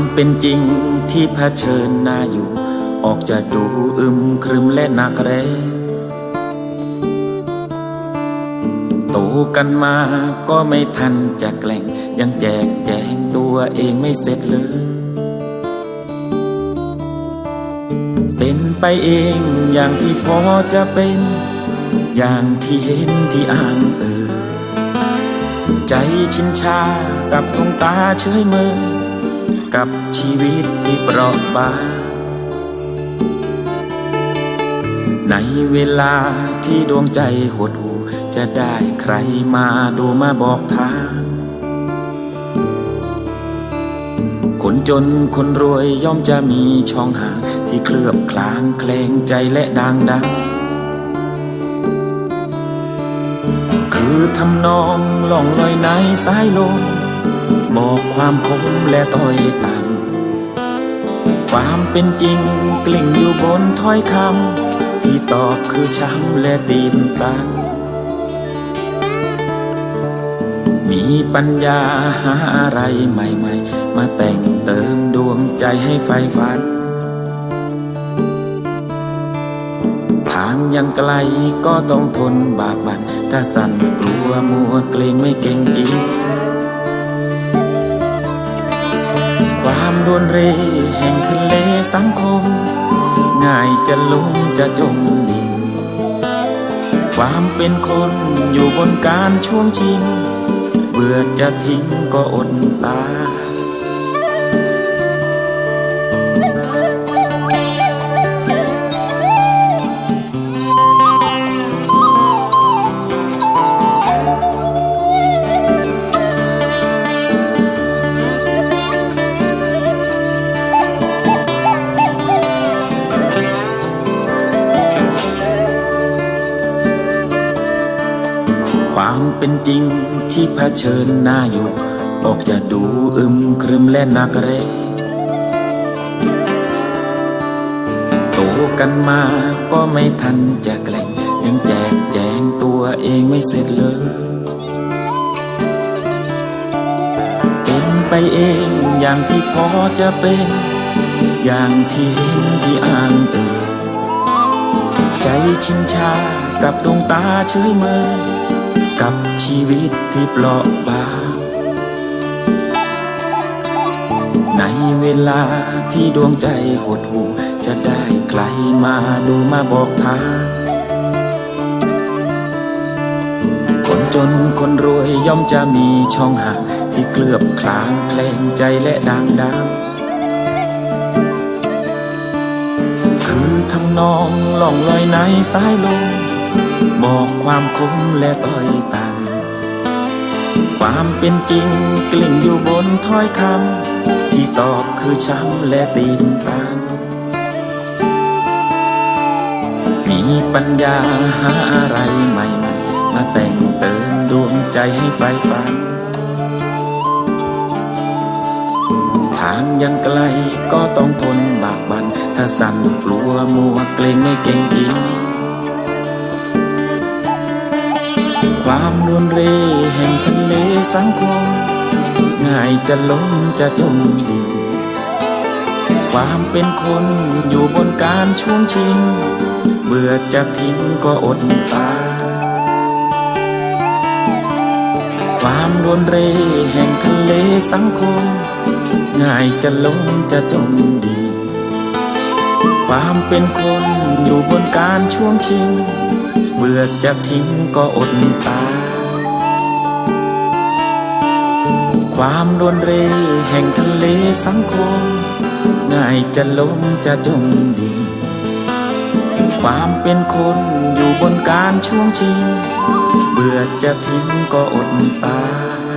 ความเป็นจริงที่เผชิญหน้าอยู่ ออกจะดูอึมครึมและหนักแรงโตกันมาก็ไม่ทันจะแกล้งยังแจกแจงตัวเองไม่เสร็จเลย เป็นไปเองอย่างที่พอจะเป็น อย่างที่เห็นที่อ่างเออ ใจชินชากับดวงตาเฉยเมย กับชีวิตที่เปราะบางในเวลาที่ดวงใจหดหูจะได้ใครมาดูมาบอกทาง คนจนคนรวยย่อมจะมีช่องห่างที่เคลือบคลางแคลงใจและดังดัง คือทำนองล่องลอยในสายลม บอกความคมและต้อยต่ำความเป็นจริงกลิ่งอยู่บนถ้อยคำที่ตอบคือช้ำและตีนตัน มีปัญญาหาอะไรใหม่ ๆ มาแต่งเติมดวงใจให้ไฟฝันทางยังไกลก็ต้องทนบากบั่นถ้าสั่นกลัวมัวเกรงไม่เก่งจริง ความรวนเรแห่งทะเลสังคม ง่ายจะลงจะจมดิ่ง ความเป็นคนอยู่บนการช่วงชิง เบื่อจะทิ้งก็อดตาย ความเป็นจริงที่เผชิญหน้าอยู่ ออกจะดูอึมครึมและนักแรโตกันมาก็ไม่ทันจะแกล้งยังแจกแจงตัวเองไม่เสร็จเลย เป็นไปเองอย่างที่พอจะเป็น อย่างที่เห็นที่อ่างเอ่ยใจชินชากับดวงตาเฉยเมย กับชีวิตที่เปราะบาง ในเวลาที่ดวงใจหดหู่จะได้ใครมาดูมาบอกทางคนจนคนรวยย่อมจะมีช่องห่างที่เกลือบคลางแคลงใจและดังดังคือทำนองล่องลอยในสายลม บอกความคมและต้อยต่ำความเป็นจริงกลิ่งอยู่บนถ้อยคำที่ตอบคือช้ำและตีนตันมีปัญญาหาอะไรใหม่ๆมาแต่งเติมดวงใจให้ไฟฝัน ทางยังไกลก็ต้องทนบากบัน ถ้าสั่นกลัวมัวเกรงไม่เก่งจริง ความรวนเรแห่งทะเลสังคมง่ายจะล้มจะจมดิ่งความเป็นคนอยู่บนการช่วงชิง เบื่อจะทิ้งก็อดตา ความรวนเรแห่งทะเลสังคมง่ายจะล้มจะจมดิ่งความเป็นคนอยู่บนการช่วงชิง เบื่อจะทิ้งก็อดตายความรวนเรแห่งทะเลสังคม ง่ายจะล้มจะจมดี ความเป็นคนอยู่บนการช่วงชิง เบื่อจะทิ้งก็อดตาย